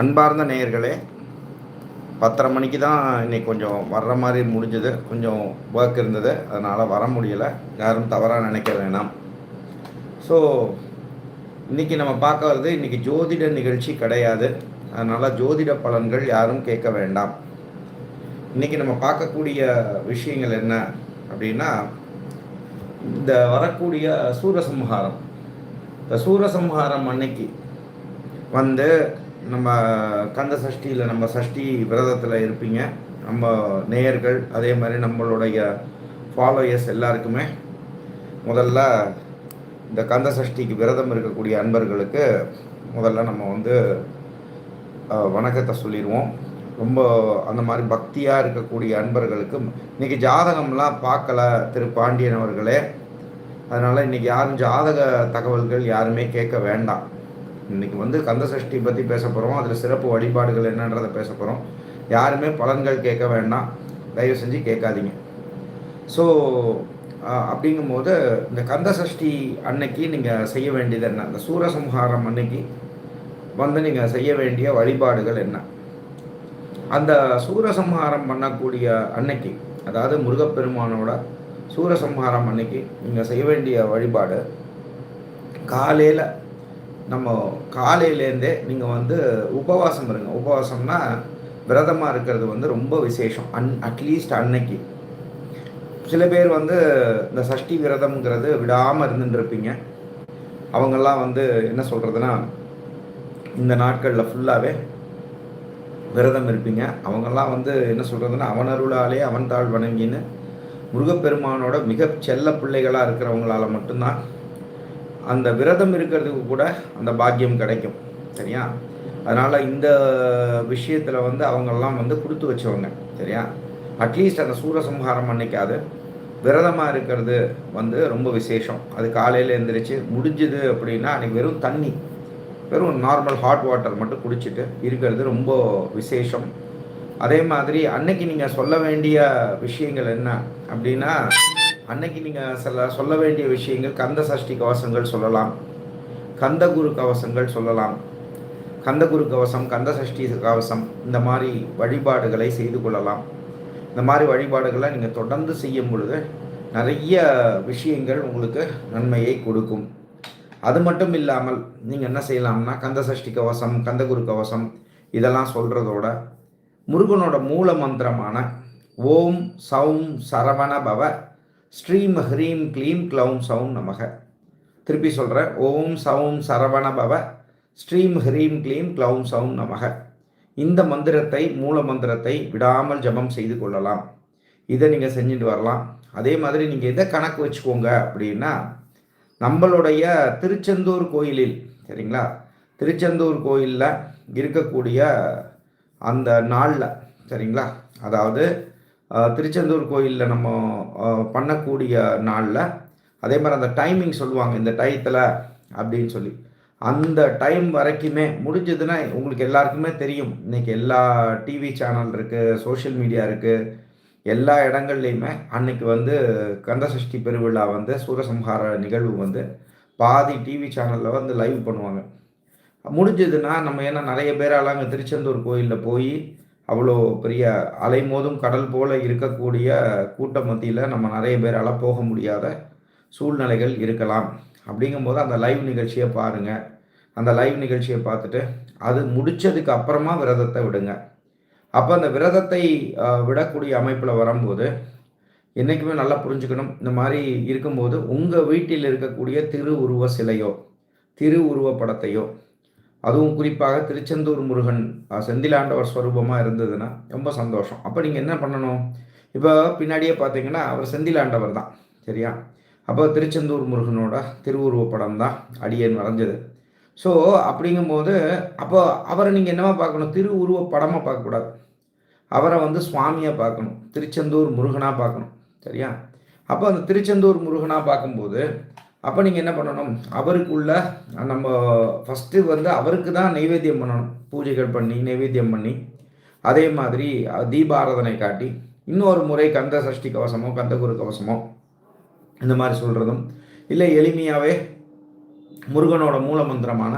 அன்பார்ந்த நேயர்களே பத்தரை மணிக்கு தான் இன்னைக்கு கொஞ்சம் வர்ற மாதிரி முடிஞ்சது. கொஞ்சம் ஒர்க் இருந்தது. அதனால் வர முடியலை. யாரும் தவறாக நினைக்க வேணாம். ஸோ இன்றைக்கி நம்ம பார்க்கறது இன்றைக்கி ஜோதிட நிகழ்ச்சி கிடையாது. அதனால் ஜோதிட பலன்கள் யாரும் கேட்க வேண்டாம். இன்றைக்கி நம்ம பார்க்கக்கூடிய விஷயங்கள் என்ன அப்படின்னா இந்த வரக்கூடிய சூரசம்ஹாரம். இந்த சூரசம்ஹாரம் அன்னைக்கு வந்து நம்ம கந்த சஷ்டியில் நம்ம சஷ்டி விரதத்தில் இருப்பீங்க. நம்ம நேயர்கள் அதே மாதிரி நம்மளுடைய ஃபாலோயர்ஸ் எல்லாருக்குமே முதல்ல இந்த கந்த சஷ்டிக்கு விரதம் இருக்கக்கூடிய அன்பர்களுக்கு முதல்ல நம்ம வந்து வணக்கத்தை சொல்லிடுவோம் ரொம்ப அந்த மாதிரி பக்தியாக இருக்கக்கூடிய அன்பர்களுக்கு இன்னைக்கு ஜாதகம்லாம் பார்க்கல திரு பாண்டியன் அவர்களே. அதனால் இன்னைக்கு யாரும் ஜாதக தகவல்கள் யாருமே கேட்க வேண்டாம். இன்னைக்கு வந்து கந்த சஷ்டி பற்றி பேச போகிறோம் அதில் சிறப்பு வழிபாடுகள் என்னன்றதை பேச போகிறோம் யாருமே பலன்கள் கேட்க வேண்டாம். தயவு செஞ்சு கேட்காதீங்க. ஸோ அப்படிங்கும்போது இந்த கந்த சஷ்டி அன்னைக்கு நீங்கள் செய்ய வேண்டியது என்ன? இந்த சூரசம்ஹாரம் அன்னைக்கு வந்து நீங்கள் செய்ய வேண்டிய வழிபாடுகள் என்ன? அந்த சூரசம்ஹாரம் பண்ணக்கூடிய அன்னைக்கு அதாவது முருகப்பெருமானோட சூரசம்ஹாரம் அன்னைக்கு நீங்கள் செய்ய வேண்டிய வழிபாடு காலையில் நம்ம காலையிலேருந்தே நீங்கள் வந்து உபவாசம் இருங்க. உபவாசம்னா விரதமாக இருக்கிறது வந்து ரொம்ப விசேஷம். அன் அட்லீஸ்ட் அன்னைக்கு. சில பேர் வந்து இந்த சஷ்டி விரதம்ங்கிறது விடாமல் இருந்துருப்பீங்க அவங்கெல்லாம் வந்து என்ன சொல்கிறதுனா இந்த நாட்களில் ஃபுல்லாகவே விரதம் இருப்பீங்க. அவங்கெல்லாம் வந்து என்ன சொல்கிறதுனா அவனருளாலே அவன் தாழ் வணங்கின்னு முருகப்பெருமானோட மிக செல்ல பிள்ளைகளாக இருக்கிறவங்களால மட்டும்தான் அந்த விரதம் இருக்கிறதுக்கு கூட அந்த பாக்கியம் கிடைக்கும் சரியா? அதனால் இந்த விஷயத்தில் வந்து அவங்கெல்லாம் வந்து கொடுத்து வச்சவங்க சரியா? அட்லீஸ்ட் அந்த சூரசம்ஹாரம் பண்ணிக்காது விரதமாக இருக்கிறது வந்து ரொம்ப விசேஷம். அது காலையில் எழுந்திரிச்சு முடிஞ்சுது அப்படின்னா அன்றைக்கி வெறும் தண்ணி வெறும் நார்மல் ஹாட் வாட்டர் மட்டும் குடிச்சிட்டு இருக்கிறது ரொம்ப விசேஷம். அதே மாதிரி அன்னைக்கு நீங்கள் சொல்ல வேண்டிய விஷயங்கள் என்ன அப்படின்னா அன்னைக்கு நீங்கள் சில சொல்ல வேண்டிய விஷயங்கள் கந்த சஷ்டி கவசங்கள் சொல்லலாம். கந்த குரு கவசங்கள் சொல்லலாம். கந்த குரு கவசம் கந்த சஷ்டி கவசம் இந்த மாதிரி வழிபாடுகளை செய்து கொள்ளலாம். இந்த மாதிரி வழிபாடுகளை நீங்கள் தொடர்ந்து செய்யும் பொழுது நிறைய விஷயங்கள் உங்களுக்கு நன்மையை கொடுக்கும். அது மட்டும் இல்லாமல் நீங்கள் என்ன செய்யலாம்னா கந்த சஷ்டி கவசம் கந்த குரு கவசம் இதெல்லாம் சொல்கிறதோட முருகனோட மூல மந்திரமான ஓம் சௌம் சரவண பவ ஸ்ரீம் ஹ்ரீம் க்ளீம் க்ளௌம் சௌம் நமக. திருப்பி சொல்கிறேன் ஓம் சௌம் சரவண பவ ஸ்ரீம் ஹ்ரீம் க்ளீம் க்ளௌம் சௌம் நமக. இந்த மந்திரத்தை மூல மந்திரத்தை விடாமல் ஜெபம் செய்து கொள்ளலாம். இதை நீங்கள் செஞ்சுட்டு வரலாம். அதே மாதிரி நீங்கள் எதை கணக்கு வச்சுக்கோங்க அப்படின்னா நம்மளுடைய திருச்செந்தூர் கோயிலில் சரிங்களா? திருச்செந்தூர் கோயிலில் இருக்கக்கூடிய அந்த நாளில் சரிங்களா? அதாவது திருச்செந்தூர் கோயிலில் நம்ம பண்ணக்கூடிய நாளில் அதே மாதிரி அந்த டைமிங் சொல்லுவாங்க இந்த டயத்தில் அப்படின்னு சொல்லி. அந்த டைம் வரைக்குமே முடிஞ்சதுன்னா உங்களுக்கு எல்லாருக்குமே தெரியும். இன்னைக்கு எல்லா டிவி சேனல் இருக்குது சோஷியல் மீடியா இருக்குது எல்லா இடங்கள்லையுமே அன்னைக்கு வந்து கந்தசஷ்டி பெருவிழா வந்து சூரசம்ஹார நிகழ்வு வந்து பாதி டிவி சேனலில் வந்து லைவ் பண்ணுவாங்க. முடிஞ்சதுன்னா நம்ம ஏன்னா நிறைய பேரால் அங்கே திருச்செந்தூர் கோயிலில் போய் அவ்வளோ பெரிய அலைமோதும் கடல் போல இருக்கக்கூடிய கூட்டம் மத்தியில் நம்ம நிறைய பேரால் போக முடியாத சூழ்நிலைகள் இருக்கலாம். அப்படிங்கும்போது அந்த லைவ் நிகழ்ச்சியை பாருங்கள் அந்த லைவ் நிகழ்ச்சியை பார்த்துட்டு அது முடிச்சதுக்கு அப்புறமா விரதத்தை விடுங்க. அப்போ அந்த விரதத்தை விடக்கூடிய அமைப்பில் வரும்போது என்றைக்குமே நல்லா புரிஞ்சுக்கணும். இந்த மாதிரி இருக்கும்போது உங்கள் வீட்டில் இருக்கக்கூடிய திரு உருவ சிலையோ திரு உருவ படத்தையோ அதுவும் குறிப்பாக திருச்செந்தூர் முருகன் செந்திலாண்டவர் ஸ்வரூபமாக இருந்ததுன்னா ரொம்ப சந்தோஷம். அப்போ நீங்கள் என்ன பண்ணணும்? இப்போ பின்னாடியே பார்த்தீங்கன்னா அவர் செந்திலாண்டவர் தான் சரியா? அப்போ திருச்செந்தூர் முருகனோட திருவுருவ படம் தான் அடியேன் வரைஞ்சது. ஸோ அப்படிங்கும்போது அப்போ அவரை நீங்கள் என்னவா பார்க்கணும்? திருவுருவ படமாக பார்க்கக்கூடாது. அவரை வந்து சுவாமியாக பார்க்கணும் திருச்செந்தூர் முருகனாக பார்க்கணும் சரியா? அப்போ அந்த திருச்செந்தூர் முருகனாக பார்க்கும்போது அப்போ நீங்கள் என்ன பண்ணணும்? அவருக்குள்ள நம்ம ஃபஸ்ட்டு வந்து அவருக்கு தான் நைவேத்தியம் பண்ணணும். பூஜைகள் பண்ணி நைவேத்தியம் பண்ணி. அதே மாதிரி தீபாராதனை காட்டி இன்னொரு முறை கந்த சஷ்டி கவசமோ கந்தகுரு கவசமோ இந்த மாதிரி சொல்கிறதும் இல்லை எளிமையாகவே முருகனோட மூல மந்திரமான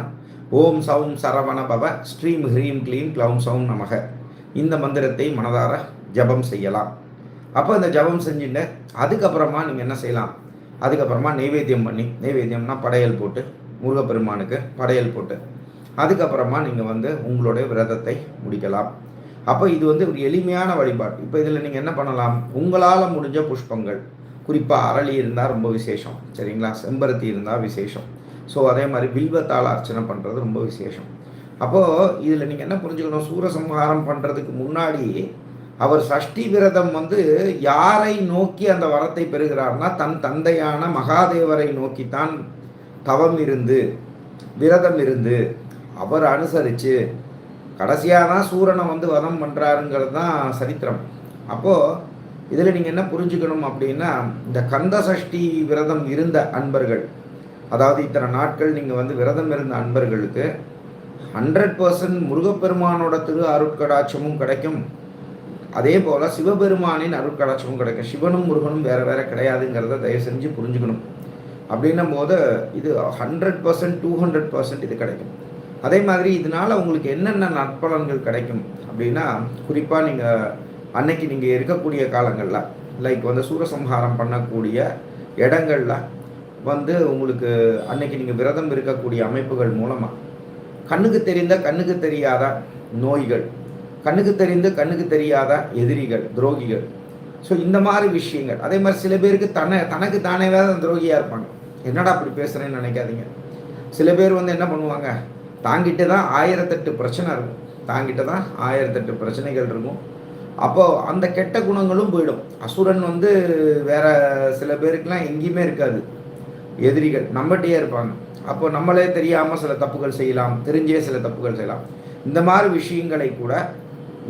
ஓம் சவும் சரவண பவ ஸ்ரீம் ஹ்ரீம் க்ளீம் க்ளௌம் சவும் நமக. இந்த மந்திரத்தை மனதார ஜபம் செய்யலாம். அப்போ இந்த ஜபம் செஞ்சுட்டு அதுக்கப்புறமா நீங்கள் என்ன செய்யலாம்? அதுக்கப்புறமா நெய்வேத்தியம் பண்ணி நெய்வேத்தியம்னா படையல் போட்டு முருகப்பெருமானுக்கு படையல் போட்டு. அதுக்கப்புறமா நீங்கள் வந்து உங்களுடைய விரதத்தை முடிக்கலாம். அப்போ இது வந்து ஒரு எளிமையான வழிபாடு. இப்போ இதில் நீங்கள் என்ன பண்ணலாம்? உங்களால் முடிஞ்ச புஷ்பங்கள். குறிப்பாக அரளி இருந்தால் ரொம்ப விசேஷம். சரிங்களா? செம்பருத்தி இருந்தால் விசேஷம். ஸோ அதே மாதிரி வில்வத்தால் அர்ச்சனை பண்ணுறது ரொம்ப விசேஷம். அப்போது இதில் நீங்கள் என்ன புரிஞ்சுக்கணும்? சூரசம்ஹாரம் பண்ணுறதுக்கு முன்னாடி அவர் சஷ்டி விரதம் வந்து யாரை நோக்கி அந்த வரத்தை பெறுகிறார்னா தன் தந்தையான மகாதேவரை நோக்கித்தான் தவம் இருந்து விரதம் இருந்து அவர் அனுசரித்து கடைசியாக தான் சூரனை வந்து வதம் பண்ணுறாருங்கிறது தான் சரித்திரம். அப்போது இதில் நீங்கள் என்ன புரிஞ்சுக்கணும் அப்படின்னா இந்த கந்த சஷ்டி விரதம் இருந்த அன்பர்கள் அதாவது இத்தனை நாட்கள் நீங்கள் வந்து விரதம் இருந்த அன்பர்களுக்கு ஹண்ட்ரட் பர்சன்ட் முருகப்பெருமானோட திரு அருட்கடாட்சமும் கிடைக்கும். அதே போல் சிவபெருமானின் அருட்கடாட்சமும் கிடைக்கும் சிவனும் முருகனும் வேறு வேறு கிடையாதுங்கிறத தயவு செஞ்சு புரிஞ்சுக்கணும். அப்படின்னும் போது இது hundred percent two hundred percent இது கிடைக்கும். அதே மாதிரி இதனால் உங்களுக்கு என்னென்ன நற்பலன்கள் கிடைக்கும் அப்படின்னா குறிப்பாக நீங்கள் அன்னைக்கு நீங்கள் இருக்கக்கூடிய காலங்களில் லைக் வந்து சூரசம்ஹாரம் பண்ணக்கூடிய இடங்களில் வந்து உங்களுக்கு அன்னைக்கு நீங்கள் விரதம் இருக்கக்கூடிய அமைப்புகள் மூலமாக கண்ணுக்கு தெரிந்த கண்ணுக்கு தெரியாத நோய்கள் கண்ணுக்கு தெரிந்து கண்ணுக்கு தெரியாத எதிரிகள் துரோகிகள். ஸோ இந்த மாதிரி விஷயங்கள். அதே மாதிரி சில பேருக்கு தன தனக்கு தானே வேறு துரோகியாக இருப்பாங்க. என்னடா அப்படி பேசுகிறேன்னு நினைக்காதீங்க. சில பேர் வந்து என்ன பண்ணுவாங்க? தாங்கிட்டு தான் ஆயிரத்தெட்டு பிரச்சனை இருக்கும். தாங்கிட்டு தான் ஆயிரத்தெட்டு பிரச்சனைகள் இருக்கும். அப்போது அந்த கெட்ட குணங்களும் போயிடும். அசுரன் வந்து வேற சில பேருக்கெலாம் எங்கேயுமே இருக்காது. எதிரிகள் நம்மகிட்டயே இருப்பாங்க. அப்போ நம்மளே தெரியாமல் சில தப்புகள் செய்யலாம். தெரிஞ்சே சில தப்புகள் செய்யலாம். இந்த மாதிரி விஷயங்களை கூட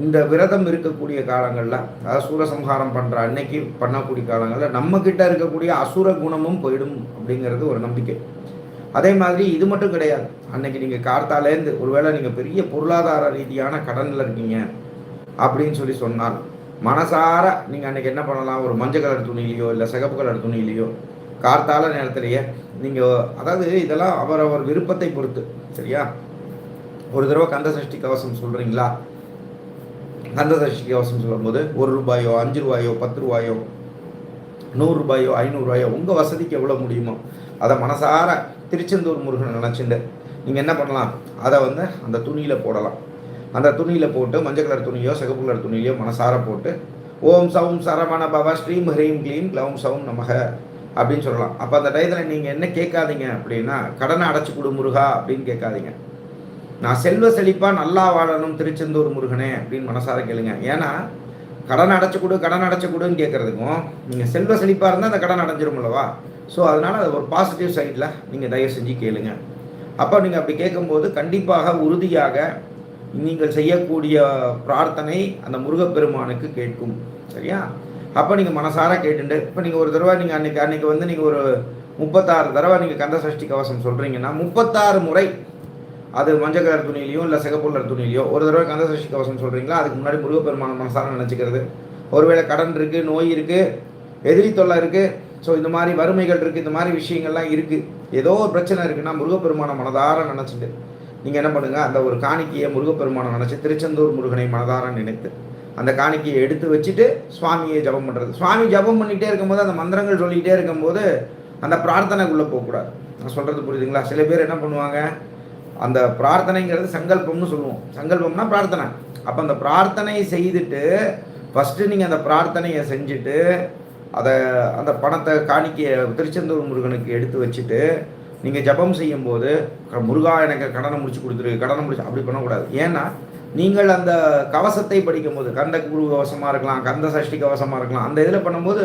இந்த விரதம் இருக்கக்கூடிய காலங்களில் அதாவது சூரசம்ஹாரம் பண்ணுற அன்னைக்கு பண்ணக்கூடிய காலங்களில் நம்மக்கிட்ட இருக்கக்கூடிய அசுர குணமும் போயிடும் அப்படிங்கிறது ஒரு நம்பிக்கை. அதே மாதிரி இது மட்டும் கிடையாது. அன்னைக்கு நீங்கள் கார்த்தாலேருந்து ஒருவேளை நீங்கள் பெரிய பொருளாதார ரீதியான கடனில் இருக்கீங்க அப்படின்னு சொல்லி சொன்னால் மனசார நீங்கள் அன்றைக்கி என்ன பண்ணலாம்? ஒரு மஞ்சள் கலர் துணியிலையோ இல்லை சிகப்பு கலர் துணியிலையோ கார்த்தால நேரத்திலேயே நீங்கள் அதாவது இதெல்லாம் அவரவர் விருப்பத்தை பொறுத்து சரியா? ஒரு தடவை கந்த சஷ்டி கவசம் சொல்கிறீங்களா கந்த கவசம் சொல்லும்போது ஒரு ரூபாயோ அஞ்சு ரூபாயோ பத்து ரூபாயோ நூறுரூபாயோ ஐநூறுரூவாயோ உங்கள் வசதிக்கு எவ்வளோ முடியுமோ அதை மனசார திருச்செந்தூர் முருகன் நினச்சிண்டு நீங்கள் என்ன பண்ணலாம்? அதை வந்து அந்த துணியில் போடலாம். அந்த துணியில் போட்டு மஞ்சள் கலர் துணியோ சிகப்பு கலர் துணியோ மனசார போட்டு ஓம் சவும் சரவண பவ ஸ்ரீம் ஹ்ரீம் க்ளீம் க்ளவும் சவும் நமக அப்படின்னு சொல்லலாம். அப்போ அந்த டயத்தில் நீங்கள் என்ன கேட்காதீங்க அப்படின்னா கடனை அடைச்சி கொடு முருகா அப்படின்னு கேட்காதீங்க. நான் செல்வ செழிப்பாக நல்லா வாழணும் திருச்செந்தூர் முருகனே அப்படின்னு மனசார கேளுங்க. ஏன்னா கடன் அடைச்சி கொடு கடன் அடைச்சு கொடுன்னு கேட்குறதுக்கும் நீங்கள் செல்வ செழிப்பாக இருந்தால் அந்த கடன் அடைஞ்சிருமில்லவா ஸோ அதனால் அது ஒரு பாசிட்டிவ் சைடில் நீங்கள் தயவு செஞ்சு கேளுங்க. அப்போ நீங்கள் அப்படி கேட்கும்போது கண்டிப்பாக உறுதியாக நீங்கள் செய்யக்கூடிய பிரார்த்தனை அந்த முருகப்பெருமானுக்கு கேட்கும். சரியா? அப்போ நீங்கள் மனசார கேட்டுண்டு இப்போ நீங்கள் ஒரு தடவை நீங்கள் அன்றைக்கி அன்றைக்கி வந்து நீங்கள் ஒரு முப்பத்தாறு தடவை நீங்கள் கந்த சஷ்டி கவசம் சொல்கிறீங்கன்னா முப்பத்தாறு முறை அது மஞ்சள் கலர் துணியிலையும் இல்லை சிகப்புள்ளர் துணியிலையோ ஒரு தடவை கந்த சஷ்டி கவசம் சொல்கிறீங்களா அதுக்கு முன்னாடி முருகப்பெருமான மனசார நினச்சிக்கிறது. ஒருவேளை கடன் இருக்குது நோய் இருக்குது எதிரி தொல்லை இருக்குது ஸோ இந்த மாதிரி வறுமைகள் இருக்குது இந்த மாதிரி விஷயங்கள்லாம் இருக்குது ஏதோ ஒரு பிரச்சனை இருக்குன்னா முருகப்பெருமான மனதார நினச்சிட்டு நீங்கள் என்ன பண்ணுங்கள் அந்த ஒரு காணிக்கையை முருகப்பெருமானை நினச்சி திருச்செந்தூர் முருகனை மனதார நினைத்து அந்த காணிக்கையை எடுத்து வச்சுட்டு சுவாமியை ஜபம் பண்ணுறது சுவாமி ஜபம் பண்ணிகிட்டே இருக்கும்போது அந்த மந்திரங்கள் சொல்லிக்கிட்டே இருக்கும்போது அந்த பிரார்த்தனைக்குள்ளே போகக்கூடாது. நான் சொல்கிறது புரியுதுங்களா? சில பேர் என்ன பண்ணுவாங்க? அந்த பிரார்த்தனைங்கிறது சங்கல்பம்னு சொல்லுவோம். சங்கல்பம்னா பிரார்த்தனை. அப்போ அந்த பிரார்த்தனை செய்துட்டு ஃபஸ்ட்டு நீங்கள் அந்த பிரார்த்தனையை செஞ்சுட்டு அதை அந்த பணத்தை காணிக்கையை திருச்செந்தூர் முருகனுக்கு எடுத்து வச்சுட்டு நீங்கள் ஜபம் செய்யும்போது முருகா எனக்கு கடனை முடிச்சு கொடுத்துரு கடனை முடிச்சு அப்படி பண்ணக்கூடாது. ஏன்னா நீங்கள் அந்த கவசத்தை படிக்கும்போது கந்த குரு கவசமாக இருக்கலாம் கந்த சஷ்டி கவசமாக இருக்கலாம் அந்த இதில் பண்ணும்போது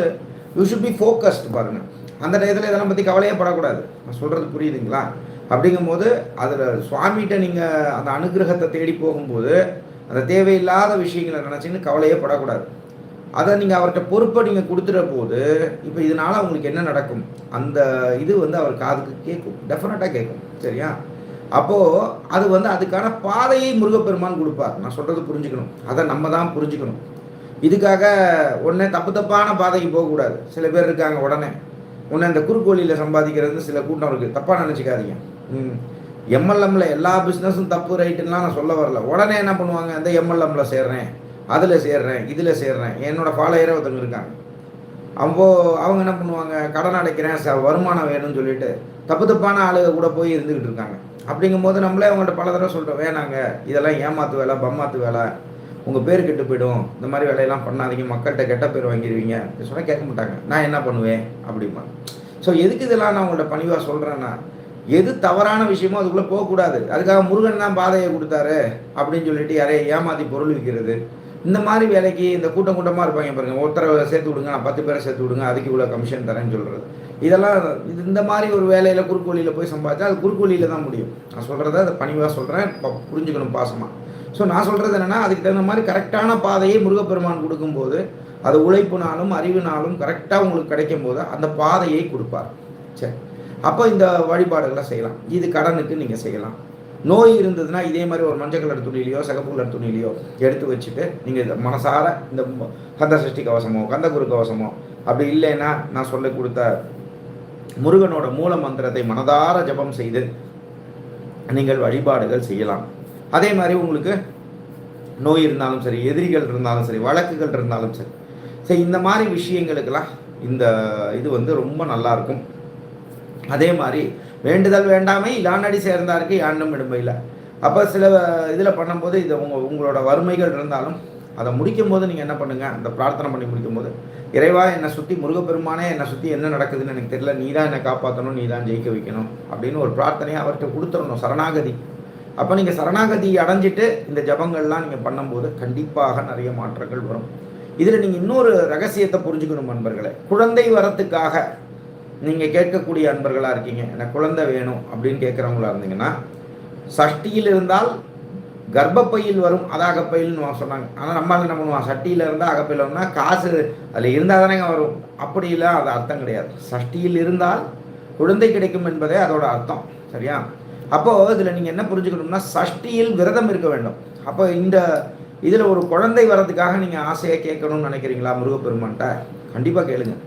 யூ ஷுட் பி ஃபோக்கஸ்ட் பாருங்கள் அந்த டயத்தில் இதெல்லாம் பற்றி கவலையே படக்கூடாது. நான் சொல்கிறது புரியுதுங்களா? அப்படிங்கும்போது அதில் சுவாமிகிட்ட நீங்கள் அந்த அனுகிரகத்தை தேடி போகும்போது அந்த தேவையில்லாத விஷயங்களை நினச்சின்னு கவலையே படக்கூடாது. அதை நீங்கள் அவர்கிட்ட பொறுப்பை நீங்கள் கொடுத்துற போது இப்போ இதனால் உங்களுக்கு என்ன நடக்கும்? அந்த இது வந்து அவர் காதுக்கு கேட்கும். டெஃபினட்டாக கேட்கும். சரியா? அப்போது அது வந்து அதுக்கான பாதையை முருகப்பெருமான் கொடுப்பார். நான் சொல்கிறது புரிஞ்சுக்கணும். அதை நம்ம தான் புரிஞ்சுக்கணும். இதுக்காக உடனே தப்பு தப்பான பாதைக்கு போகக்கூடாது. சில பேர் இருக்காங்க உடனே. உடனே இந்த குறுக்கோழியில் சம்பாதிக்கிறது சில கூட்டம் இருக்குது தப்பாக நினச்சிக்காதீங்க. எம்எல்எம்ல எல்லா பிஸ்னஸும் தப்பு ரைட்டுலாம் நான் சொல்ல வரல. உடனே என்ன பண்ணுவாங்க? இந்த எம்எல்எம்ல சேர்றேன் அதில் சேர்றேன் இதில் சேர்றேன். என்னோட ஃபாலோயரே ஒருத்தவங்க இருக்காங்க. அப்போ அவங்க என்ன பண்ணுவாங்க? கடன் அடைக்கிறேன் ச வருமானம் வேணும்னு சொல்லிட்டு தப்பு தப்பான ஆளுக கூட போய் இருந்துக்கிட்டு இருக்காங்க. அப்படிங்கும்போது நம்மளே அவங்கள்ட்ட பல தடவை சொல்கிறோம் வேணாங்க இதெல்லாம் ஏமாத்து வேலை பம்மாத்து வேலை. உங்கள் பேர் கெட்டு போயிடும். இந்த மாதிரி வேலையெல்லாம் பண்ணாதீங்க. மக்கள்கிட்ட கெட்ட பேர் வாங்கிடுவீங்க சொன்னால் கேட்க மாட்டாங்க. நான் என்ன பண்ணுவேன்? அப்படிமா ஸோ எதுக்கு இதெல்லாம் நான் உங்கள்கிட்ட பணிவாக சொல்கிறேன்னா எது தவறான விஷயமோ அதுக்குள்ளே போகக்கூடாது. அதுக்காக முருகன் தான் பாதையை கொடுத்தாரு அப்படின்னு சொல்லிட்டு யாரையும் ஏமாற்றி பொருள் விற்கிறது. இந்த மாதிரி வேலைக்கு இந்த கூட்டம் கூட்டமாக இருப்பாங்க பாருங்க. ஒருத்தரை சேர்த்து விடுங்க நான் பத்து பேரை சேர்த்து விடுங்க அதுக்கு இவ்வளோ கமிஷன் தரேன்னு சொல்கிறது இதெல்லாம் இது இந்த மாதிரி ஒரு வேலையில் குறுக்கு வழியில் போய் சம்பாதிச்சா அது குறுக்கு வழியில் தான் முடியும். நான் சொல்கிறத அதை பணிவாக சொல்கிறேன் புரிஞ்சுக்கணும் பாசமாக ஸோ நான் சொல்கிறது என்னென்னா அதுக்கு தகுந்த மாதிரி கரெக்டான பாதையை முருகப்பெருமான் கொடுக்கும்போது அது உழைப்புனாலும் அறிவுனாலும் கரெக்டாக உங்களுக்கு கிடைக்கும் போது அந்த பாதையை கொடுப்பார். சரி. அப்போ இந்த வழிபாடுகளை செய்யலாம். இது கடனுக்கு நீங்கள் செய்யலாம். நோய் இருந்ததுன்னா இதே மாதிரி ஒரு மஞ்சள் கலர் துணியிலையோ சிகப்பு கலர் துணியிலையோ எடுத்து வச்சுட்டு நீங்கள் இந்த மனசார இந்த கந்த சஷ்டி கவசமோ கந்த குரு கவசமோ அப்படி இல்லைன்னா நான் சொல்லி கொடுத்த முருகனோட மூல மந்திரத்தை மனதார ஜபம் செய்து நீங்கள் வழிபாடுகள் செய்யலாம். அதே மாதிரி உங்களுக்கு நோய் இருந்தாலும் சரி எதிரிகள் இருந்தாலும் சரி வழக்குகள் இருந்தாலும் சரி. சரி இந்த மாதிரி விஷயங்களுக்கெல்லாம் இந்த இது வந்து ரொம்ப நல்லா இருக்கும். அதே மாதிரி வேண்டுதல் வேண்டாமே யானடி சேர்ந்தாருக்கு யாண்டும் இடும்பையில் அப்போ சில இதில் பண்ணும்போது இது உங்கள் உங்களோட வறுமைகள் இருந்தாலும் அதை முடிக்கும் போது நீங்கள் என்ன பண்ணுங்கள் அந்த பிரார்த்தனை பண்ணி முடிக்கும் போது இறைவா என்னை சுற்றி முருகப்பெருமானே என்னை சுற்றி என்ன நடக்குதுன்னு எனக்கு தெரியல. நீ தான் என்னை காப்பாற்றணும் நீ தான் ஜெயிக்க வைக்கணும் அப்படின்னு ஒரு பிரார்த்தனையை அவர்கிட்ட கொடுத்துடணும் சரணாகதி. அப்போ நீங்கள் சரணாகதி அடைஞ்சிட்டு இந்த ஜபங்கள்லாம் நீங்கள் பண்ணும்போது கண்டிப்பாக நிறைய மாற்றங்கள் வரும். இதில் நீங்கள் இன்னொரு ரகசியத்தை புரிஞ்சுக்கணும் நண்பர்களே. குழந்தை வரத்துக்காக நீங்கள் கேட்கக்கூடிய அன்பர்களாக இருக்கீங்க. எனக்கு குழந்தை வேணும் அப்படின்னு கேட்குறவங்களா இருந்தீங்கன்னா சஷ்டியில் இருந்தால் கர்ப்பப்பையில் வரும் அது அகப்பையில்னு சொன்னாங்க. ஆனால் நம்மளால் என்ன பண்ணுவோம்? சட்டியில் இருந்தால் அகப்பையில் வரும்னா காசு அதில் இருந்தால் தானேங்க வரும். அப்படி இல்லை அது அர்த்தம் கிடையாது. சஷ்டியில் இருந்தால் குழந்தை கிடைக்கும் என்பதே அதோட அர்த்தம். சரியா? அப்போது இதில் நீங்கள் என்ன புரிஞ்சுக்கணும்னா சஷ்டியில் விரதம் இருக்க வேண்டும். அப்போ இந்த இதில் ஒரு குழந்தை வர்றதுக்காக நீங்கள் ஆசையாக கேட்கணும்னு நினைக்கிறீங்களா முருகப்பெருமான்கிட்ட? கண்டிப்பாக கேளுங்கள்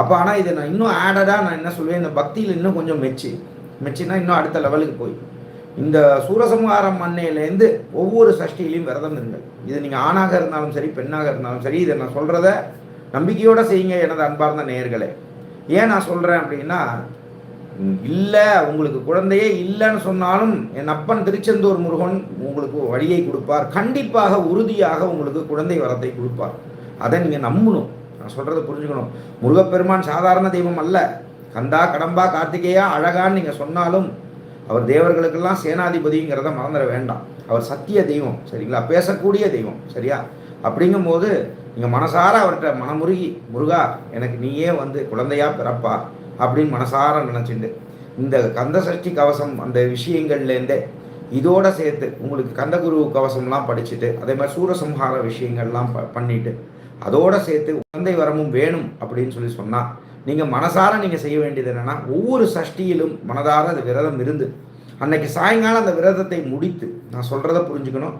அப்போ ஆனால் இதை நான் இன்னும் ஆடடாக நான் என்ன சொல்லுவேன் இந்த பக்தியில் இன்னும் கொஞ்சம் மெச்சு. மெச்சினா இன்னும் அடுத்த லெவலுக்கு போய். இந்த சூரசம்ஹாரம் அன்னையிலேருந்து ஒவ்வொரு சஷ்டியிலையும் விரதம் இருங்கள். இது நீங்கள் ஆணாக இருந்தாலும் சரி பெண்ணாக இருந்தாலும் சரி இதை நான் சொல்கிறத நம்பிக்கையோடு செய்யுங்க எனது அன்பார்ந்த நேயர்களே. ஏன் நான் சொல்கிறேன் அப்படின்னா இல்லை உங்களுக்கு குழந்தையே இல்லைன்னு சொன்னாலும் என் அப்பன் திருச்செந்தூர் முருகன் உங்களுக்கு வழியை கொடுப்பார். கண்டிப்பாக உறுதியாக உங்களுக்கு குழந்தை வரத்தை கொடுப்பார். அதை நீங்கள் நம்பணும். நான் சொல்கிறத புரிஞ்சுக்கணும். முருகப்பெருமான் சாதாரண தெய்வம் அல்ல. கந்தா கடம்பா கார்த்திகேயா அழகான்னு நீங்கள் சொன்னாலும் அவர் தேவர்களுக்கெல்லாம் சேனாதிபதிங்கிறத மறந்துட வேண்டாம். அவர் சத்திய தெய்வம் சரிங்களா? பேசக்கூடிய தெய்வம் சரியா? அப்படிங்கும்போது நீங்கள் மனசார அவர்கிட்ட மனமுருகி முருகா எனக்கு நீயே வந்து குழந்தையா பிறப்பா அப்படின்னு மனசார நினச்சிண்டு. இந்த கந்த சஷ்டி கவசம் அந்த விஷயங்கள்லேருந்தே இதோட சேர்த்து உங்களுக்கு கந்தகுரு கவசம்லாம் படிச்சுட்டு அதே மாதிரி சூரசம்ஹார விஷயங்கள்லாம் ப பண்ணிட்டு அதோடு சேர்த்து குழந்தை வரமும் வேணும் அப்படின்னு சொல்லி சொன்னால் நீங்கள் மனசார நீங்கள் செய்ய வேண்டியது என்னென்னா ஒவ்வொரு சஷ்டியிலும் மனதார அந்த விரதம் இருந்து அன்னைக்கு சாயங்காலம் அந்த விரதத்தை முடித்து நான் சொல்கிறத புரிஞ்சுக்கணும்.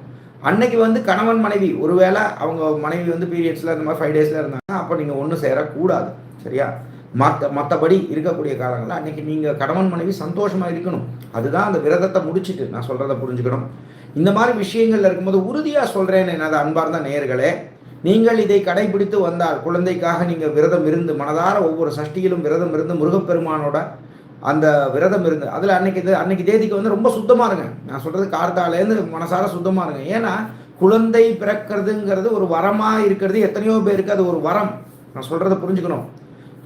அன்னைக்கு வந்து கணவன் மனைவி ஒருவேளை அவங்க மனைவி வந்து பீரியட்ஸில் இந்த மாதிரி ஃபைவ் டேஸில் இருந்தாங்கன்னா அப்போ நீங்கள் ஒன்றும் சேரக்கூடாது சரியா? மற்ற மற்றபடி இருக்கக்கூடிய காலங்களில் அன்றைக்கி நீங்கள் கணவன் மனைவி சந்தோஷமாக இருக்கணும். அதுதான் அந்த விரதத்தை முடிச்சுட்டு நான் சொல்கிறத புரிஞ்சுக்கணும். இந்த மாதிரி விஷயங்கள்ல இருக்கும்போது உறுதியாக சொல்கிறேன்னு என்னது அன்பார்ந்த நேர்களே நீங்கள் இதை கடைபிடித்து வந்தால் குழந்தைக்காக நீங்கள் விரதம் இருந்து மனதார ஒவ்வொரு சஷ்டியிலும் விரதம் இருந்து முருகப்பெருமானோட அந்த விரதம் இருந்து அதில் அன்னைக்கு இது அன்னைக்கு தேதிக்கு வந்து ரொம்ப சுத்தமாக இருங்க. நான் சொல்கிறது கார்த்தாலேருந்து மனசார சுத்தமாக இருங்க. ஏன்னா குழந்தை பிறக்கிறதுங்கிறது ஒரு வரமாக இருக்கிறது எத்தனையோ பேருக்கு அது ஒரு வரம். நான் சொல்கிறத புரிஞ்சுக்கணும்.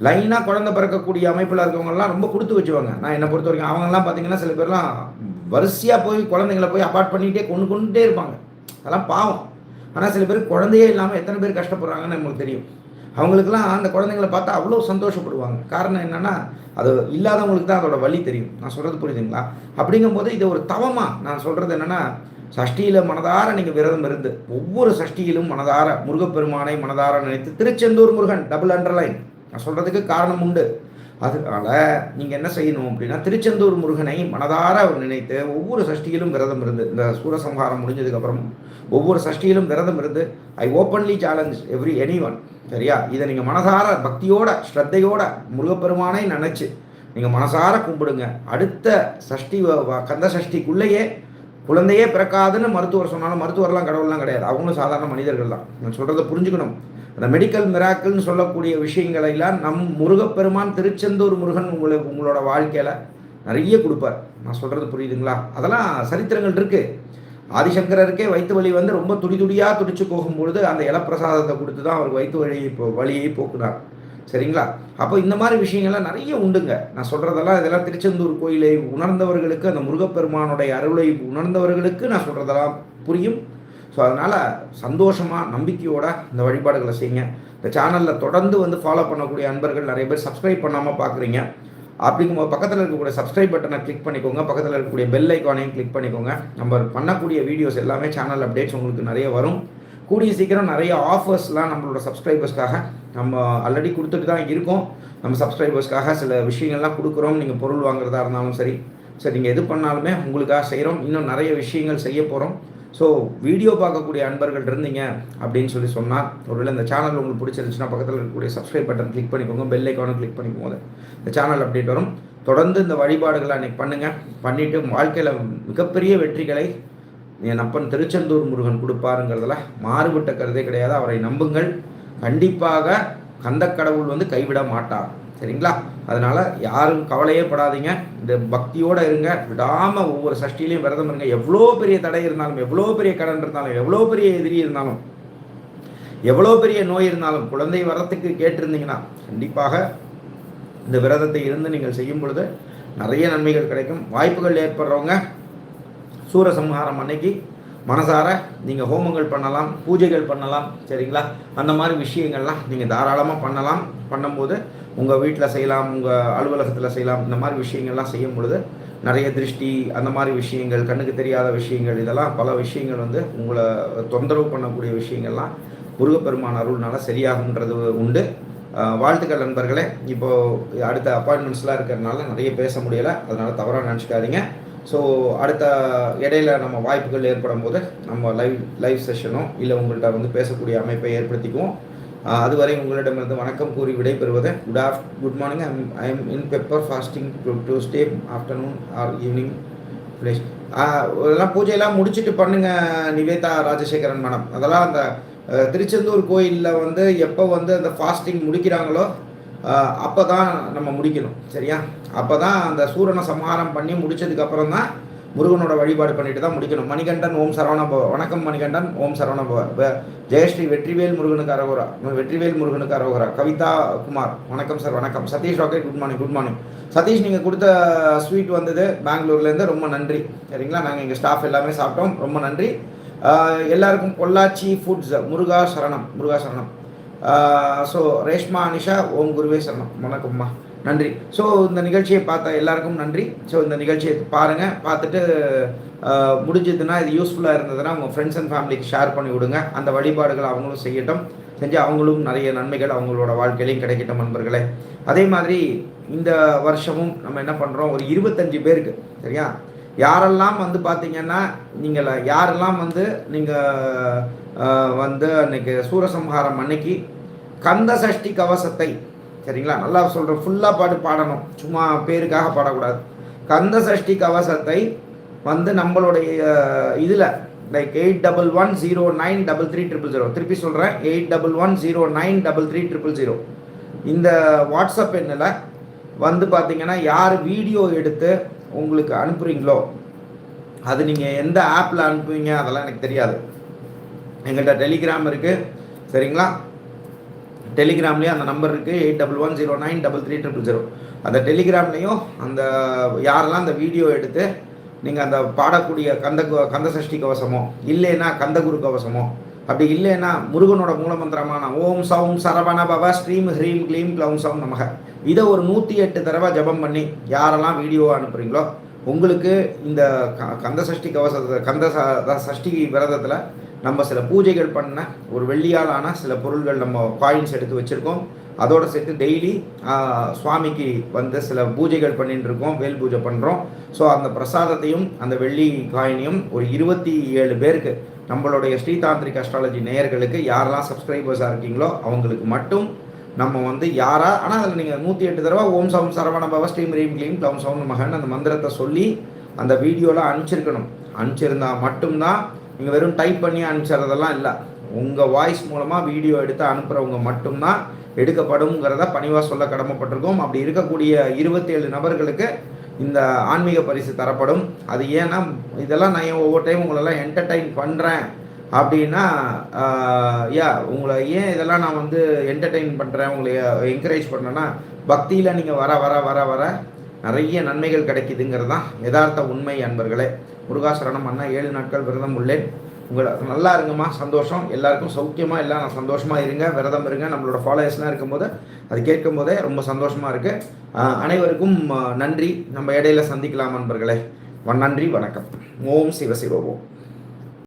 லைனாக குழந்தை பிறக்கக்கூடிய அமைப்பில் இருக்கவங்கலாம் ரொம்ப கொடுத்து வச்சுவாங்க. நான் என்னை பொறுத்த வரைக்கும் அவங்கெல்லாம் பார்த்தீங்கன்னா சில பேர்லாம் வரிசையாக போய் குழந்தைங்களை போய் அபார்ட் பண்ணிக்கிட்டே கொண்டு கொண்டுட்டே இருப்பாங்க. அதெல்லாம் பாவம். ஆனால் சில பேர் குழந்தையே இல்லாமல் எத்தனை பேர் கஷ்டப்படுறாங்கன்னு நம்மளுக்கு தெரியும். அவங்களுக்குலாம் அந்த குழந்தைங்களை பார்த்தா அவ்வளோ சந்தோஷப்படுவாங்க. காரணம் என்னென்னா அது இல்லாதவங்களுக்கு தான் அதோட வழி தெரியும். நான் சொல்கிறது புரியுதுங்களா? அப்படிங்கும்போது இது ஒரு தவமாக நான் சொல்கிறது என்னென்னா சஷ்டியில் மனதார நீங்கள் விரதம் இருந்து ஒவ்வொரு சஷ்டியிலும் மனதார முருகப்பெருமானை மனதார நினைத்து திருச்செந்தூர் முருகன் டபுள் அண்டர்லைன் நான் சொல்கிறதுக்கு காரணம் உண்டு. அதனால நீங்கள் என்ன செய்யணும் அப்படின்னா திருச்செந்தூர் முருகனை மனதார அவர் நினைத்து ஒவ்வொரு சஷ்டியிலும் விரதம் இருந்து இந்த சூரசம்ஹாரம் முடிஞ்சதுக்கப்புறம் ஒவ்வொரு சஷ்டியிலும் விரதம் இருந்து I openly challenge every any one சரியா? இதை நீங்கள் மனதார பக்தியோட ஸ்ரத்தையோட முருகப்பெருமானை நினச்சி நீங்கள் மனசார கும்பிடுங்க. அடுத்த சஷ்டி வ- கந்த சஷ்டிக்குள்ளேயே குழந்தையே பிறக்காதுன்னு மருத்துவர் சொன்னாலும் மருத்துவர்லாம் கடவுள்லாம் கிடையாது. அவங்களும் சாதாரண மனிதர்கள் தான் நான் சொல்கிறத புரிஞ்சுக்கணும். அந்த மெடிக்கல் மிராக்கிள்னு சொல்லக்கூடிய விஷயங்களை எல்லாம் நம் முருகப்பெருமான் திருச்செந்தூர் முருகன் உங்களுக்கு உங்களோட வாழ்க்கையில் நிறைய கொடுப்பார். நான் சொல்கிறது புரியுதுங்களா? அதெல்லாம் சரித்திரங்கள் இருக்குது ஆதிசங்கரருக்கே வயிற்று வலி வந்து ரொம்ப துடி துடியாக துடிச்சு போகும்பொழுது அந்த இலப்பிரசாதத்தை கொடுத்து தான் அவருக்கு வயிற்று வழியை இப்போ வழியை போக்குனார். சரிங்களா? அப்போ இந்த மாதிரி விஷயங்கள்லாம் நிறைய உண்டுங்க. நான் சொல்கிறதெல்லாம் இதெல்லாம் திருச்செந்தூர் கோயிலை உணர்ந்தவர்களுக்கு அந்த முருகப்பெருமானுடைய அருளை உணர்ந்தவர்களுக்கு நான் சொல்கிறதெல்லாம் புரியும். ஸோ அதனால் சந்தோஷமாக நம்பிக்கையோட இந்த வழிபாடுகளை செய்யுங்க. இந்த சேனலில் தொடர்ந்து வந்து ஃபாலோ பண்ணக்கூடிய அன்பர்கள் நிறைய பேர் சப்ஸ்கிரைப் பண்ணாமல் பார்க்குறீங்க அப்படிங்கும்போது பக்கத்தில் இருக்கக்கூடிய சப்ஸ்கிரைப் பட்டனை கிளிக் பண்ணிக்கோங்க. பக்கத்தில் இருக்கக்கூடிய பெல் ஐக்கானையும் கிளிக் பண்ணிக்கோங்க. நம்ம பண்ணக்கூடிய வீடியோஸ் எல்லாமே சேனல் அப்டேட்ஸ் உங்களுக்கு நிறைய வரும். கூடிய சீக்கிரம் நிறைய ஆஃபர்ஸ்லாம் நம்மளோட சப்ஸ்கிரைபர்ஸ்க்காக நம்ம ஆல்ரெடி கொடுத்துட்டு தான் இருக்கோம். நம்ம சப்ஸ்கிரைபர்ஸ்க்காக சில விஷயங்கள்லாம் கொடுக்குறோம். நீங்கள் பொருள் வாங்குறதா இருந்தாலும் சரி. சரி நீங்கள் எது பண்ணாலுமே உங்களுக்காக செய்கிறோம் இன்னும் நிறைய விஷயங்கள் செய்ய போகிறோம் ஸோ வீடியோ பார்க்கக்கூடிய அன்பர்கள் இருந்தீங்க அப்படின்னு சொல்லி சொன்னால் ஒருவேளை இந்த சேனல் உங்களுக்கு பிடிச்சிருந்துச்சுன்னா பக்கத்தில் இருக்கக்கூடிய சப்ஸ்கிரைப் பட்டன் கிளிக் பண்ணிக்கோங்க பெல் ஐக்கானும் கிளிக் பண்ணிக்கோங்க இந்த சேனல் அப்டேட் வரும். தொடர்ந்து இந்த வழிபாடுகளை அன்னைக்கு பண்ணுங்கள் பண்ணிவிட்டு வாழ்க்கையில் மிகப்பெரிய வெற்றிகளை என் அப்பன் திருச்செந்தூர் முருகன் கொடுப்பாருங்கிறதுல மாறுபட்ட கருதே கிடையாது. அவரை நம்புங்கள். கண்டிப்பாக கந்த கடவுள் வந்து கைவிட மாட்டார். சரிங்களா? அதனால் யாரும் கவலையே படாதீங்க. இந்த பக்தியோடு இருங்க. விடாமல் ஒவ்வொரு சஷ்டிலையும் விரதம் இருங்க. எவ்வளோ பெரிய தடை இருந்தாலும் எவ்வளோ பெரிய கடன் இருந்தாலும் எவ்வளோ பெரிய எதிரி இருந்தாலும் எவ்வளோ பெரிய நோய் இருந்தாலும் குழந்தை வரத்துக்கு கேட்டிருந்தீங்கன்னா கண்டிப்பாக இந்த விரதத்தை இருந்து நீங்கள் செய்யும் பொழுது நிறைய நன்மைகள் கிடைக்கும். வாய்ப்புகள் ஏற்படுறவங்க சூரசம்ஹாரம் அன்னைக்கு மனசார நீங்கள் ஹோமங்கள் பண்ணலாம் பூஜைகள் பண்ணலாம் சரிங்களா? அந்த மாதிரி விஷயங்கள்லாம் நீங்கள் தாராளமாக பண்ணலாம். பண்ணும்போது உங்கள் வீட்டில் செய்யலாம் உங்கள் அலுவலகத்தில் செய்யலாம் இந்த மாதிரி விஷயங்கள்லாம் செய்யும் பொழுது நிறைய திருஷ்டி அந்த மாதிரி விஷயங்கள் கண்ணுக்கு தெரியாத விஷயங்கள் இதெல்லாம் பல விஷயங்கள் வந்து உங்களை தொந்தரவு பண்ணக்கூடிய விஷயங்கள்லாம் முருகப்பெருமான் அருள்னால சரியாகுன்றது உண்டு. வாழ்த்துக்கள் நண்பர்களே. இப்போது அடுத்த அப்பாயின்மெண்ட்ஸ்லாம் இருக்கிறதுனால நிறைய பேச முடியலை. அதனால் தவறாக நினச்சிக்காதீங்க. ஸோ அடுத்த இடையில நம்ம வாய்ப்புகள் ஏற்படும் போது நம்ம லைவ் லைவ் செஷனோ இல்லை உங்கள்கிட்ட வந்து பேசக்கூடிய அமைப்பை ஏற்படுத்திக்குவோம். அதுவரை உங்களிடமிருந்து வணக்கம் கூறி விடைபெறுவது. Good off good morning I'm I am in pepper fasting to stay afternoon or evening flesh இதெல்லாம் பூஜையெல்லாம் முடிச்சுட்டு பண்ணுங்க நிவேதா ராஜசேகரன் மனம். அதெல்லாம் அந்த திருச்செந்தூர் கோயிலில் வந்து எப்போ வந்து அந்த ஃபாஸ்டிங் முடிக்கிறாங்களோ அப்போ தான் நம்ம முடிக்கணும். சரியா? அப்போ தான் அந்த சூரனை சம்ஹாரம் பண்ணி முடித்ததுக்கப்புறம் தான் முருகனோட வழிபாடு பண்ணிட்டு தான் முடிக்கணும். மணிகண்டன் ஓம் சரவண பவ வணக்கம் மணிகண்டன் ஓம் சரவண பவ ஜெயஸ்ரீ வெற்றிவேல் முருகனுக்கு அரகுரா. வெற்றிவேல் முருகனுக்கு அரகுரா. கவிதா குமார். வணக்கம் சார் வணக்கம். Satish rocket good morning good morning Satish நீங்கள் கொடுத்த ஸ்வீட் வந்தது பெங்களூர்லேருந்து ரொம்ப நன்றி. சரிங்களா? நாங்கள் எங்கள் ஸ்டாஃப் எல்லாமே சாப்பிட்டோம். ரொம்ப நன்றி. எல்லாருக்கும் பொள்ளாச்சி ஃபுட்ஸ் முருகா சரணம் முருகா சரணம். ஸோ ரேஷ்மா அனிஷா ஓம் குருவே சரணம். வணக்கம்மா. நன்றி. ஸோ இந்த நிகழ்ச்சியை பார்த்த எல்லாருக்கும் நன்றி. ஸோ இந்த நிகழ்ச்சியை பாருங்கள் பார்த்துட்டு முடிஞ்சதுன்னா இது யூஸ்ஃபுல்லாக இருந்ததுன்னா உங்கள் ஃப்ரெண்ட்ஸ் அண்ட் ஃபேமிலிக்கு ஷேர் பண்ணி விடுங்க. அந்த வழிபாடுகளை அவங்களும் செய்யட்டும். செஞ்சு அவங்களும் நிறைய நன்மைகள் அவங்களோட வாழ்க்கையிலையும் கிடைக்கட்டும் நண்பர்களே. அதே மாதிரி இந்த வருஷமும் நம்ம என்ன பண்ணுறோம் ஒரு இருபத்தஞ்சு பேருக்கு சரியா? யாரெல்லாம் வந்து பார்த்தீங்கன்னா நீங்கள் யாரெல்லாம் வந்து நீங்கள் வந்து அன்னைக்கு சூரசம்ஹாரம் அன்னைக்கு கந்த சஷ்டி கவசத்தை சரிங்களா? நல்லா சொல்கிறேன் ஃபுல்லாக பாட்டு பாடணும். சும்மா பேருக்காக பாடக்கூடாது. கந்த சஷ்டி கவசத்தை வந்து நம்மளுடைய இதில் like eight double one zero nine double three triple zero திருப்பி சொல்கிறேன் eight double one zero nine double three triple zero இந்த வாட்ஸ்அப் எண்ணில் வந்து பார்த்தீங்கன்னா யார் வீடியோ எடுத்து உங்களுக்கு அனுப்புகிறீங்களோ அது நீங்கள் எந்த ஆப்பில் அனுப்புவீங்க அதெல்லாம் எனக்கு தெரியாது. எங்கள்கிட்ட டெலிகிராம் இருக்குது சரிங்களா? டெலிகிராம்லேயே அந்த நம்பர் இருக்குது eight double one zero nine double three triple zero. அந்த டெலிகிராம்லேயும் அந்த யாரெல்லாம் அந்த வீடியோ எடுத்து நீங்கள் அந்த பாடக்கூடிய கந்த கு- கந்த சஷ்டி கவசமோ இல்லைன்னா கந்தகுரு கவசமோ அப்படி இல்லைன்னா முருகனோட மூலமந்திரமான ஓம் சவும் சரவண பவ ஸ்ரீம் ஹ்ரீம் க்ளீம் க்ளௌம் சவும் நமக. இதை ஒரு நூற்றி எட்டு தடவை ஜெபம் பண்ணி யாரெல்லாம் வீடியோ அனுப்புகிறீங்களோ உங்களுக்கு இந்த க- கந்த சஷ்டி கவச கந்த சஷ்டி விரதத்தில் நம்ம சில பூஜைகள் பண்ண ஒரு வெள்ளியாலான சில பொருள்கள் நம்ம காயின்ஸ் எடுத்து வச்சுருக்கோம். அதோடு சேர்த்து டெய்லி சுவாமிக்கு வந்து சில பூஜைகள் பண்ணிட்டு இருக்கோம். வேல் பூஜை பண்ணுறோம் ஸோ அந்த பிரசாதத்தையும் அந்த வெள்ளி காயினையும் ஒரு இருபத்தி ஏழு பேருக்கு நம்மளுடைய ஸ்ரீதாந்திரிக் அஸ்ட்ராலஜி நேயர்களுக்கு யாரெல்லாம் சப்ஸ்கிரைபர்ஸாக இருக்கீங்களோ அவங்களுக்கு மட்டும் நம்ம வந்து யாரா ஆனால் அதில் நீங்கள் நூற்றி எட்டு தடவை ஓம் சம் சரவண பவ ஸ்ரீம் ரீம் க்ளீம் க்ளம் சவுண்ட் மகன் அந்த மந்திரத்தை சொல்லி அந்த வீடியோவில் அனுப்பிச்சிருக்கணும். அனுப்பிச்சிருந்தா மட்டும்தான் நீங்கள் வெறும் டைப் பண்ணி அனுப்பிச்சிறதெல்லாம் இல்லை. உங்கள் வாய்ஸ் மூலமாக வீடியோ எடுத்து அனுப்புகிறவங்க மட்டும்தான் எடுக்கப்படுங்கிறத பணிவாக சொல்ல கடமைப்பட்டிருக்கோம். அப்படி இருக்கக்கூடிய இருபத்தேழு நபர்களுக்கு இந்த ஆன்மீக பரிசு தரப்படும். அது ஏன்னா இதெல்லாம் நான் ஏன் ஒவ்வொரு டைம் உங்களெல்லாம் என்டர்டைன் பண்ணுறேன் அப்படின்னா யா உங்களை ஏன் இதெல்லாம் நான் வந்து என்டர்டெயின் பண்ணுறேன் உங்களை என்கரேஜ் பண்ணேன்னா பக்தியில் நீங்கள் வர வர வர வர நிறைய நன்மைகள் கிடைக்குதுங்கிறது தான் யதார்த்த உண்மை அன்பர்களே. முருகாசரணம் அண்ணா ஏழு நாட்கள் விரதம் உள்ளேன். உங்களை நல்லா இருங்கம்மா சந்தோஷம். எல்லாருக்கும் சௌக்கியமாக எல்லாம் நான் சந்தோஷமாக இருங்க விரதம் இருங்க. நம்மளோட ஃபாலோயர்ஸ்லாம் இருக்கும்போது அது கேட்கும் போதே ரொம்ப சந்தோஷமாக இருக்குது அனைவருக்கும் நன்றி. நம்ம இடையில சந்திக்கலாம் நண்பர்களே நன்றி வணக்கம். ஓம் சிவசிவோம்